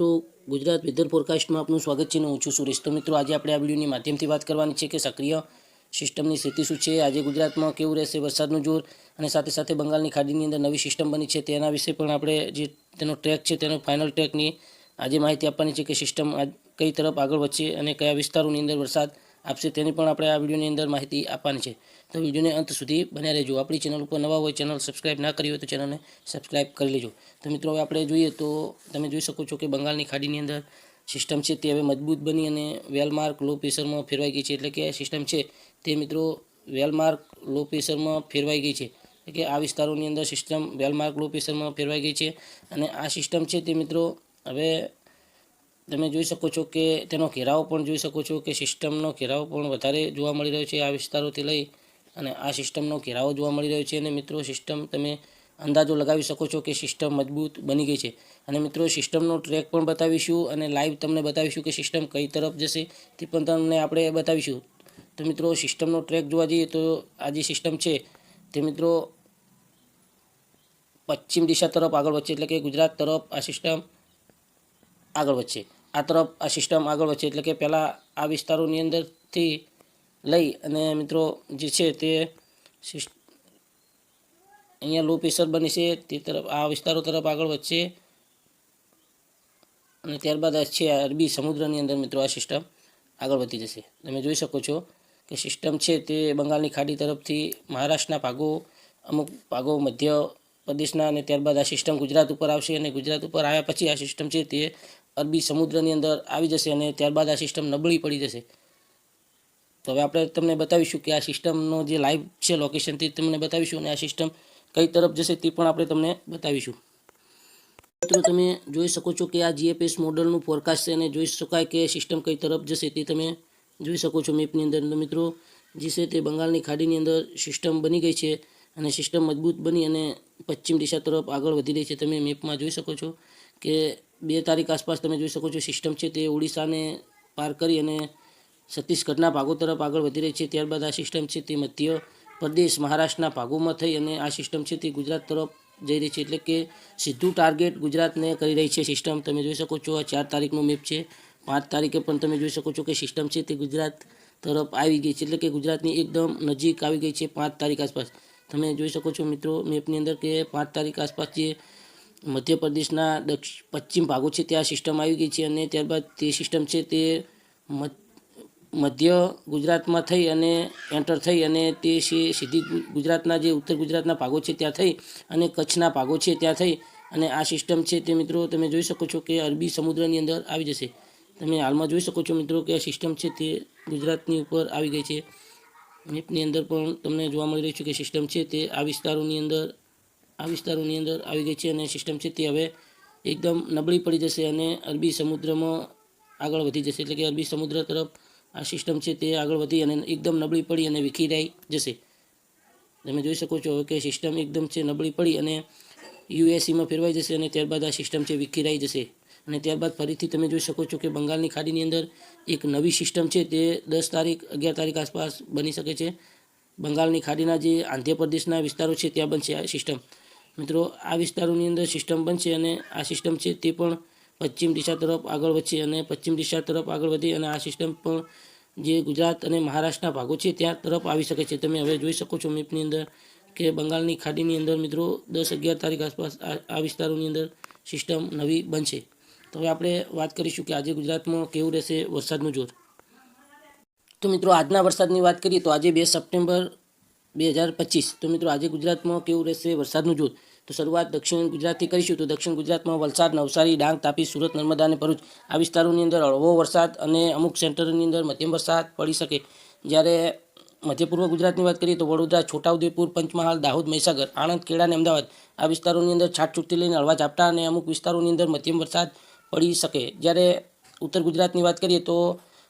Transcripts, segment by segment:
મિત્રો, ગુજરાત વેધર ફોરકાસ્ટમાં આપનું સ્વાગત છે અને હું છું સુરેશ. તો મિત્રો, આજે આપણે આ વિડીયોની માધ્યમથી વાત કરવાની છે કે સક્રિય સિસ્ટમની સ્થિતિ શું છે? આજે ગુજરાતમાં કેવું રહેશે વરસાદનું જોર અને સાથે સાથે બંગાળની ખાડીની અંદર નવી સિસ્ટમ બની છે તેના વિશે પણ આપણે જે તેનો ટ્રેક છે, તેનો ફાઇનલ ટ્રેકની આજે માહિતી આપવાની છે કે સિસ્ટમ કઈ તરફ આગળ વધશે અને કયા વિસ્તારોની અંદર વરસાદ આપશે તેની પણ આપણે આ વિડીયોની અંદર માહિતી આપવાની છે. તો વિડીયોને અંત સુધી બન્યા રહેજો. આપણી ચેનલ ઉપર નવા હોય, ચેનલ સબસ્ક્રાઈબ ના કરી હોય તો ચેનલને સબસ્ક્રાઈબ કરી લેજો. તો મિત્રો, હવે આપણે જોઈએ તો તમે જોઈ શકો છો કે બંગાળની ખાડીની અંદર સિસ્ટમ છે તે હવે મજબૂત બની અને વેલમાર્ક લો પ્રેશરમાં ફેરવાઈ ગઈ છે. એટલે કે સિસ્ટમ છે તે મિત્રો વેલમાર્ક લો પ્રેશરમાં ફેરવાઈ ગઈ છે. એટલે કે આ વિસ્તારોની અંદર સિસ્ટમ વેલમાર્ક લો પ્રેશરમાં ફેરવાઈ ગઈ છે. અને આ સિસ્ટમ છે તે મિત્રો હવે તમે જોઈ શકો છો કે તેનો ઘેરાવો પણ જોઈ શકો છો કે સિસ્ટમનો ઘેરાવો પણ વધારે જોવા મળી રહ્યો છે આ વિસ્તારોથી લઈ અને આ સિસ્ટમનો ઘેરાવો જોવા મળી રહ્યો છે. અને મિત્રો, સિસ્ટમ તમે અંદાજો લગાવી શકો છો કે સિસ્ટમ મજબૂત બની ગઈ છે. અને મિત્રો, સિસ્ટમનો ટ્રેક પણ બતાવીશું અને લાઈવ તમને બતાવીશું કે સિસ્ટમ કઈ તરફ જશે, તે પણ તમને આપણે બતાવીશું. તો મિત્રો, સિસ્ટમનો ટ્રેક જોવા જઈએ તો આ જે સિસ્ટમ છે, તે મિત્રો પશ્ચિમ દિશા તરફ આગળ વધશે, એટલે કે ગુજરાત તરફ આ સિસ્ટમ આગળ વધશે. આ તરફ આ સિસ્ટમ આગળ વધશે એટલે કે પહેલાં આ વિસ્તારોની અંદરથી લઈ અને મિત્રો જે છે તે અહીંયા લો પ્રેશર બની છે, તે તરફ, આ વિસ્તારો તરફ આગળ વધશે. અને ત્યારબાદ છે અરબી સમુદ્રની અંદર મિત્રો આ સિસ્ટમ આગળ વધી જશે. તમે જોઈ શકો છો કે સિસ્ટમ છે તે બંગાળની ખાડી તરફથી મહારાષ્ટ્રના ભાગો, અમુક ભાગો મધ્ય પ્રદેશના અને ત્યારબાદ આ સિસ્ટમ ગુજરાત ઉપર આવશે અને ગુજરાત ઉપર આવ્યા પછી આ સિસ્ટમ છે તે અરબી સમુદ્રની અંદર આવી જશે અને ત્યારબાદ આ સિસ્ટમ નબળી પડી જશે. તો હવે આપણે તમને બતાવીશું કે આ સિસ્ટમનો જે લાઈવ છે લોકેશનથી તમને બતાવીશું અને આ સિસ્ટમ કઈ તરફ જશે તે પણ આપણે તમને બતાવીશું. મિત્રો, તમે જોઈ શકો છો કે આ જીએપીએસ મોડલનું ફોરકાસ્ટ છે અને જોઈ શકાય કે સિસ્ટમ કઈ તરફ જશે તે તમે જોઈ શકો છો મેપની અંદર. મિત્રો, જે છે તે બંગાળની ખાડીની અંદર સિસ્ટમ બની ગઈ છે અને સિસ્ટમ મજબૂત બની અને પશ્ચિમ દિશા તરફ આગળ વધી રહી છે. તમે મેપમાં જોઈ શકો છો કે બે તારીખ આસપાસ તમે જોઈ શકો છો સિસ્ટમ છે તે ઓડિશાને પાર કરી અને છત્તીસગઢના ભાગો તરફ આગળ વધી રહી છે. ત્યારબાદ આ સિસ્ટમ છે તે મધ્ય પ્રદેશ મહારાષ્ટ્રના ભાગોમાં થઈ અને આ સિસ્ટમ છે તે ગુજરાત તરફ જઈ રહી છે. એટલે કે સીધું ટાર્ગેટ ગુજરાતને કરી રહી છે સિસ્ટમ. તમે જોઈ શકો છો આ ચાર તારીખનો મેપ છે. પાંચ તારીખે પણ તમે જોઈ શકો છો કે સિસ્ટમ છે તે ગુજરાત તરફ આવી ગઈ છે. એટલે કે ગુજરાતની એકદમ નજીક આવી ગઈ છે પાંચ તારીખ આસપાસ. તમે જોઈ શકો છો મિત્રો મેપની અંદર કે પાંચ તારીખ આસપાસ જે મધ્યપ્રદેશના દક્ષ, પશ્ચિમ ભાગો છે, ત્યાં સિસ્ટમ આવી ગઈ છે અને ત્યારબાદ તે સિસ્ટમ છે તે મધ્ય ગુજરાતમાં થઈ અને એન્ટર થઈ અને તે સીધી ગુજરાતના જે ઉત્તર ગુજરાતના ભાગો છે ત્યાં થઈ અને કચ્છના ભાગો છે ત્યાં થઈ અને આ સિસ્ટમ છે તે મિત્રો તમે જોઈ શકો છો કે અરબી સમુદ્રની અંદર આવી જશે. તમે હાલમાં જોઈ શકો છો મિત્રો કે આ સિસ્ટમ છે તે ગુજરાતની ઉપર આવી ગઈ છે. મેપની અંદર પણ તમને જોવા મળી રહ્યું છે કે સિસ્ટમ છે તે આ વિસ્તારોની અંદર આ વિસ્તારોની અંદર આવી ગઈ છે અને સિસ્ટમ છે તે હવે એકદમ નબળી પડી જશે અને અરબી સમુદ્રમાં આગળ વધી જશે. એટલે કે અરબી સમુદ્ર તરફ આ સિસ્ટમ છે તે આગળ વધી અને એકદમ નબળી પડી અને વિખેરાઈ જશે. તમે જોઈ શકો છો કે સિસ્ટમ એકદમ છે નબળી પડી અને યુએસસીમાં ફેરવાઈ જશે અને ત્યારબાદ આ સિસ્ટમ છે વિખેરાઈ જશે. અને ત્યારબાદ ફરીથી તમે જોઈ શકો છો કે બંગાળની ખાડીની અંદર એક નવી સિસ્ટમ છે તે દસ તારીખ, અગિયાર તારીખ આસપાસ બની શકે છે. બંગાળની ખાડીના જે આંધ્રપ્રદેશના વિસ્તારો છે ત્યાં બનશે આ સિસ્ટમ મિત્રો, આ વિસ્તારોની અંદર સિસ્ટમ બનશે અને આ સિસ્ટમ છે તે પણ પશ્ચિમ દિશા તરફ આગળ વધશે અને પશ્ચિમ દિશા તરફ આગળ વધી અને આ સિસ્ટમ પણ જે ગુજરાત અને મહારાષ્ટ્રના ભાગો છે ત્યાં તરફ આવી શકે છે. તમે હવે જોઈ શકો છો મેપની અંદર કે બંગાળની ખાડીની અંદર મિત્રો, દસ અગિયાર તારીખ આસપાસ આ વિસ્તારોની અંદર સિસ્ટમ નવી બનશે. તો હવે આપણે વાત કરીશું કે આજે ગુજરાતમાં કેવું રહેશે વરસાદનું જોર. તો મિત્રો, આજના વરસાદની વાત કરીએ તો આજે બે સપ્ટેમ્બર બે હજાર પચીસ. તો મિત્રો આજે ગુજરાતમાં કેવું રહેશે વરસાદનું જૂથ? તો શરૂઆત દક્ષિણ ગુજરાતથી કરીશું. તો દક્ષિણ ગુજરાતમાં વલસાડ, નવસારી, ડાંગ, તાપી, સુરત, નર્મદા અને ભરૂચ આ વિસ્તારોની અંદર હળવો વરસાદ અને અમુક સેન્ટરની અંદર મધ્યમ વરસાદ પડી શકે. જ્યારે મધ્ય પૂર્વ ગુજરાતની વાત કરીએ તો વડોદરા, છોટાઉદેપુર, પંચમહાલ, દાહોદ, મહીસાગર, આણંદ, ખેડા અને અમદાવાદ આ વિસ્તારોની અંદર છાટછૂટથી લઈને હળવા ઝાપટા અને અમુક વિસ્તારોની અંદર મધ્યમ વરસાદ પડી શકે. જ્યારે ઉત્તર ગુજરાતની વાત કરીએ તો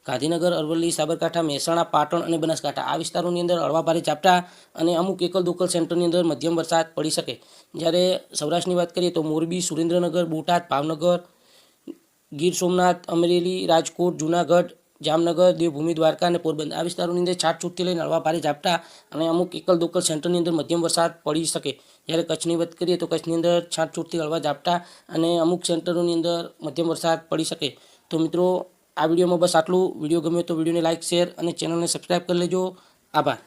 ગાંધીનગર, અરવલ્લી, સાબરકાંઠા, મહેસાણા, પાટણ અને બનાસકાંઠા. આ વિસ્તારોની અંદર હળવા ભારે ઝાપટા અને અમુક એકલ દોકલ સેન્ટરની અંદર મધ્યમ વરસાદ પડી શકે. જ્યારે સૌરાષ્ટ્રની વાત કરીએ તો મોરબી, સુરેન્દ્રનગર, બોટાદ, ભાવનગર, ગીર સોમનાથ, અમરેલી, રાજકોટ, જૂનાગઢ, જામનગર, દેવભૂમિ, દ્વારકા અને પોરબંદર. આ વિસ્તારોની અંદર છાટછૂટથી લઈને હળવા ભારે ઝાપટા અને અમુક એકલ દોકલ સેન્ટરની અંદર મધ્યમ વરસાદ પડી શકે. જ્યારે કચ્છની વાત કરીએ તો કચ્છની અંદર છાટછૂટથી હળવા ઝાપટા અને અમુક સેન્ટરોની અંદર મધ્યમ વરસાદ પડી શકે. તો મિત્રો આ વિડીયોમાં બસ આટલું. વીડિયો ગમે તો વિડીયોને લાઇક શેર અને ચેનલને સબસ્ક્રાઈબ કરી લેજો. આભાર.